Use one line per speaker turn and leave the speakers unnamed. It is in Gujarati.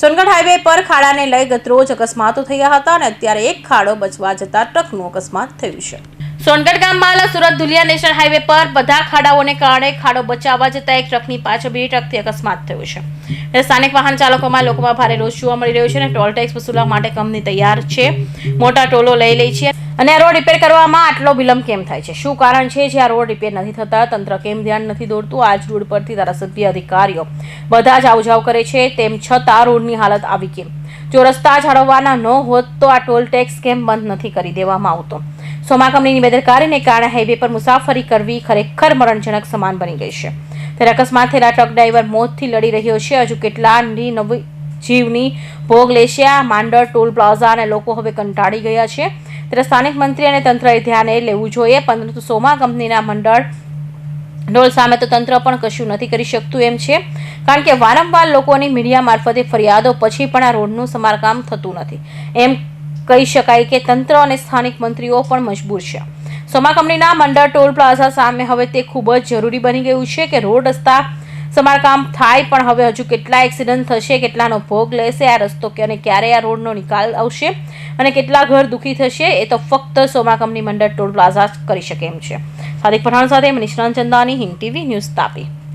સોનગઢ હાઈવે પર ખાડાને લઈ ગતરોજ અકસ્માતો થયા હતા અને અત્યારે એક ખાડો બચવા જતા ટ્રકનું અકસ્માત થયું છે. સોનગઢ ગામમાં સુરત ધુલિયા નેશનલ હાઈવે પર બધા ખાડાઓને કારણે ખાડો બચાવવા જતા એક ટ્રકની પાછળ બે ટ્રકથી અકસ્માત થયો છે. સ્થાનિક વાહન ચાલકોમાં લોકોમાં ભારે રોષ જોવા મળી રહ્યો છે અને ટોલ ટેક્સ વસૂલવા માટે કંપની તૈયાર છે. મોટા ટોલો લઈ લે છે. અને આ રોડ રિપેર કરવામાં આટલો વિલંબ કેમ થાય છે? શું કારણ છે જે આ રોડ રિપેર નથી થતા? તંત્ર કેમ ધ્યાન નથી દોરતું આજ રોડ પરથી ધારાસભ્ય અધિકારીઓ બધા જ આવજાવ કરે છે, તેમ છતાં રોડની હાલત આવી કેમ? જો રસ્તા જાળવવાના ન હોત તો આ ટોલ ટેક્સ કેમ બંધ નથી કરી દેવામાં આવતો? સોમા કંપનીની બેદરકારીને કારણે હાઈવે પર મુસાફરી કરવી ખરેખર મરણજનક સમાન બની ગઈ છે. ત્યારે અકસ્માત થયેલા ટ્રક ડ્રાઈવર મોતથી લડી રહ્યો છે. હજુ કેટલાની નવી જીવની ભોગ લેશે આ માંડળ ટોલ પ્લાઝા અને લોકો હવે કંટાળી ગયા છે. ત્યારે સ્થાનિક મંત્રી અને તંત્રએ ધ્યાને લેવું જોઈએ, પરંતુ સોમા કંપનીના મંડળ ઢોલ સામે તો તંત્ર પણ કશું નથી કરી શકતું એમ છે. કારણ કે વારંવાર લોકોની મીડિયા મારફતે ફરિયાદો પછી પણ આ રોડનું સમારકામ થતું નથી. એમ કહી શકાય કે તંત્ર અને સ્થાનિક મંત્રીઓ પણ મજબૂર છે. સોમા કંપનીના મંડળ ટોલ પ્લાઝા સામે હવે તે ખૂબ જ જરૂરી બની ગયું છે કે રોડ રસ્તા સમારકામ થાય, પણ હવે હજુ કેટલા એક્સિડન્ટ થશે, કેટલાનો ભોગ લેશે, આ રસ્તો કે અને ક્યારે આ રોડનો નિકાલ આવશે અને કેટલા ઘર દુઃખી થશે, એ તો ફક્ત સોમા મંડળ ટોલ પ્લાઝા કરી શકે એમ છે. સાદિક પઠાણ સાથે મનીષ ચંદાની હિન્દ ટીવી ન્યૂઝ તાપી.